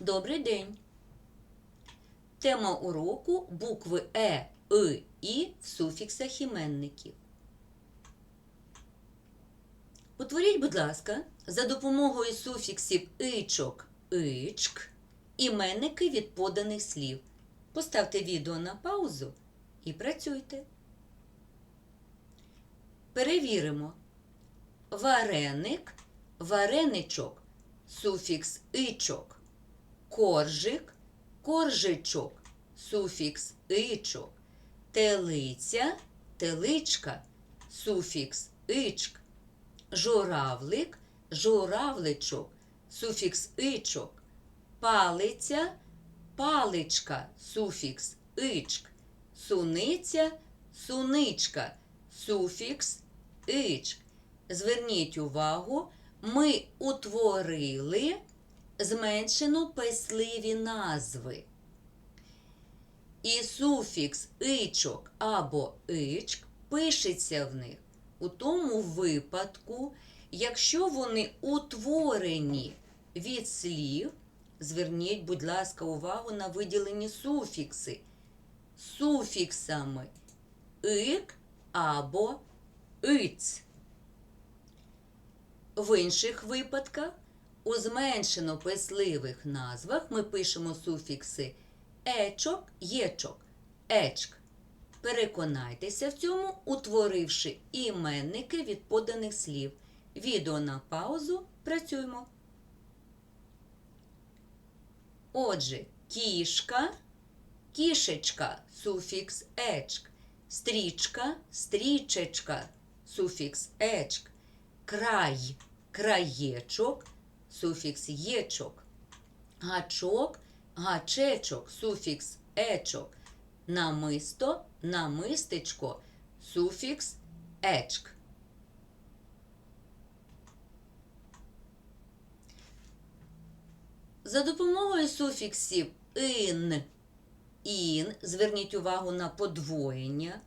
Добрий день. Тема уроку букви Е, И, І в суфіксах іменників. Утворіть, будь ласка, за допомогою суфіксів ичок, ичк, іменники від поданих слів. Поставте відео на паузу і працюйте. Перевіримо. Вареник, вареничок, суфікс ичок. Коржик, коржичок, суфікс ичок. Телиця, теличка, суфікс ичк. Журавлик, журавличок, суфікс ичок. Палиця, паличка, суфікс ичк. Суниця, суничка, суфікс ичк. Зверніть увагу, ми утворили зменшено писливі назви. І суфікс ичок або ичк пишеться в них у тому випадку, якщо вони утворені від слів, зверніть, будь ласка, увагу на виділені суфікси. Суфіксами ик або иць. В інших випадках у зменшено писливих назвах ми пишемо суфікси ечок, єчок, ечк. Переконайтеся в цьому, утворивши іменники від поданих слів. Відео на паузу. Працюємо. Отже, кішка, кішечка, суфікс ечк, стрічка, стрічечка, суфікс ечк, край, краєчок, суфікс єчок, гачок, гачечок, суфікс ечок, намисто, намистечко, суфікс ечк. За допомогою суфіксів ин, ін, зверніть увагу на подвоєння.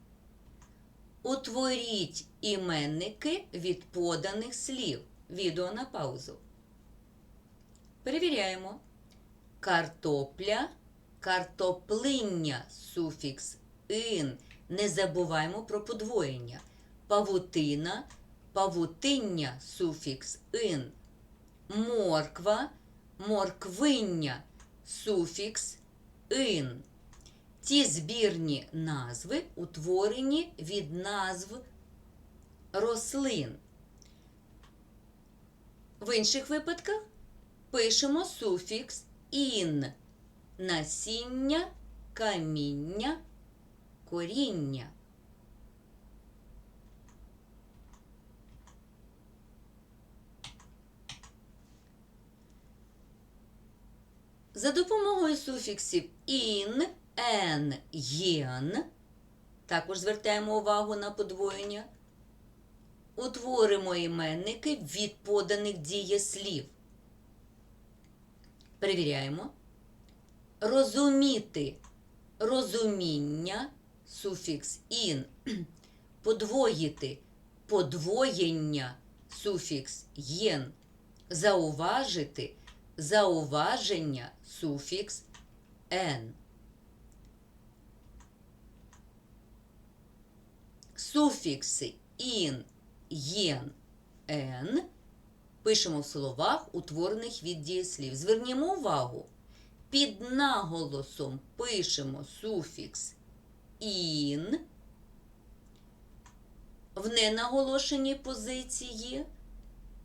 Утворіть іменники від поданих слів. Відео на паузу. Перевіряємо. Картопля, картоплиння, суфікс ин. Не забуваємо про подвоєння. Павутина, павутиння, суфікс ин. Морква, морквиння, суфікс ин. Ті збірні назви утворені від назв рослин. В інших випадках пишемо суфікс ін. Насіння, каміння, коріння. За допомогою суфіксів ін, ен, єн, також звертаємо увагу на подвоєння, утворимо іменники від поданих дієслів. Перевіряємо. Розуміти розуміння, суфікс ін, подвоїти подвоєння, суфікс єн, зауважити зауваження, суфікс ен. Суфікси ін, єн, ен пишемо в словах, утворених від дієслів. Звернімо увагу. Під наголосом пишемо суфікс ін. В ненаголошеній позиції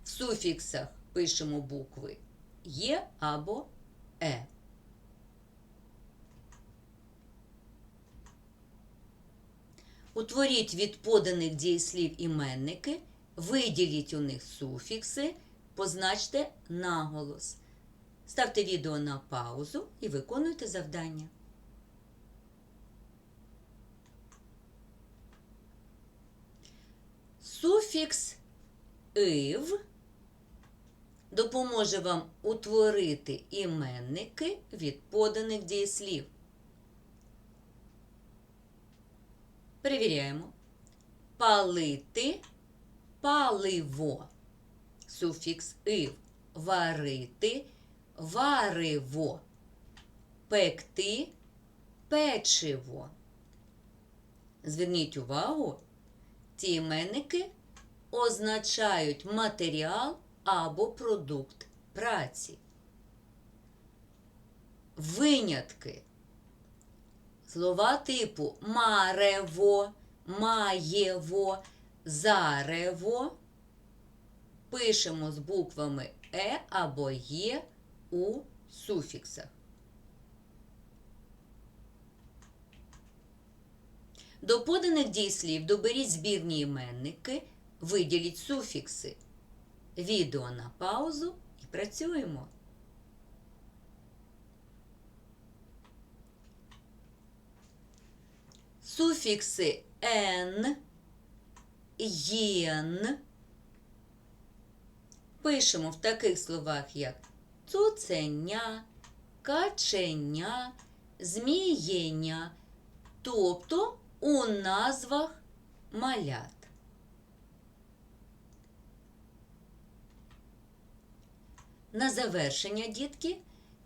в суфіксах пишемо букви Є або Е. Утворіть від поданих дієслів іменники, виділіть у них суфікси, позначте наголос. Ставте відео на паузу і виконуйте завдання. Суфікс ив допоможе вам утворити іменники від поданих дієслів. Перевіряємо. Палити паливо. Суфікс ив. Варити варево, пекти печиво. Зверніть увагу, ці іменники означають матеріал або продукт праці. Винятки. Слова типу марево, маєво, зарево пишемо з буквами Е або Є у суфіксах. До поданих дійслів доберіть збірні іменники, виділіть суфікси. Відео на паузу і працюємо. Суфікси н, єн пишемо в таких словах, як цуценя, каченя, змієня, тобто у назвах малят. На завершення, дітки,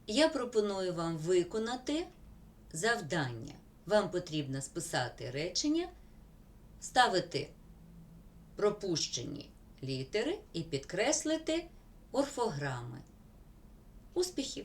я пропоную вам виконати завдання. Вам потрібно списати речення, ставити пропущені літери і підкреслити орфограми. Успіхів!